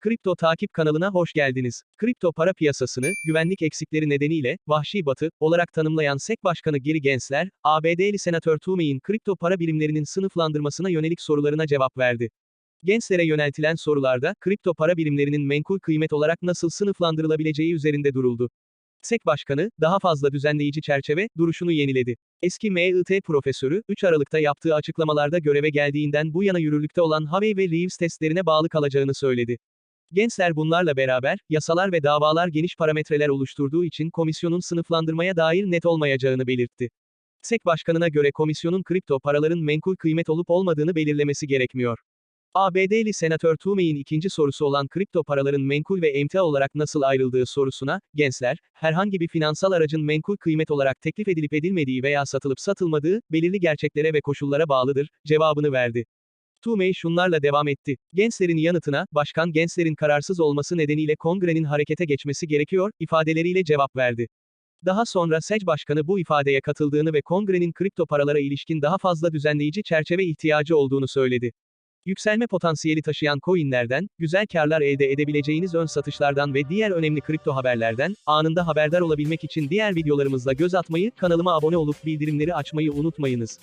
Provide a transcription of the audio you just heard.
Kripto takip kanalına hoş geldiniz. Kripto para piyasasını, güvenlik eksikleri nedeniyle, vahşi batı, olarak tanımlayan SEC Başkanı Gary Gensler, ABD'li Senatör Toomey'in kripto para birimlerinin sınıflandırmasına yönelik sorularına cevap verdi. Gensler'e yöneltilen sorularda, kripto para birimlerinin menkul kıymet olarak nasıl sınıflandırılabileceği üzerinde duruldu. SEC Başkanı, daha fazla düzenleyici çerçeve, duruşunu yeniledi. Eski MIT profesörü, 3 Aralık'ta yaptığı açıklamalarda göreve geldiğinden bu yana yürürlükte olan Harvey ve Reeves testlerine bağlı kalacağını söyledi. Gensler bunlarla beraber, yasalar ve davalar geniş parametreler oluşturduğu için komisyonun sınıflandırmaya dair net olmayacağını belirtti. SEC Başkanı'na göre komisyonun kripto paraların menkul kıymet olup olmadığını belirlemesi gerekmiyor. ABD'li Senatör Toomey'in ikinci sorusu olan kripto paraların menkul ve emtia olarak nasıl ayrıldığı sorusuna, Gensler, herhangi bir finansal aracın menkul kıymet olarak teklif edilip edilmediği veya satılıp satılmadığı, belirli gerçeklere ve koşullara bağlıdır, cevabını verdi. Toomey şunlarla devam etti. Gensler'in yanıtına, Başkan Gensler'in kararsız olması nedeniyle kongrenin harekete geçmesi gerekiyor, ifadeleriyle cevap verdi. Daha sonra SEC Başkanı bu ifadeye katıldığını ve kongrenin kripto paralara ilişkin daha fazla düzenleyici çerçeve ihtiyacı olduğunu söyledi. Yükselme potansiyeli taşıyan coinlerden, güzel karlar elde edebileceğiniz ön satışlardan ve diğer önemli kripto haberlerden, anında haberdar olabilmek için diğer videolarımızla göz atmayı, kanalıma abone olup bildirimleri açmayı unutmayınız.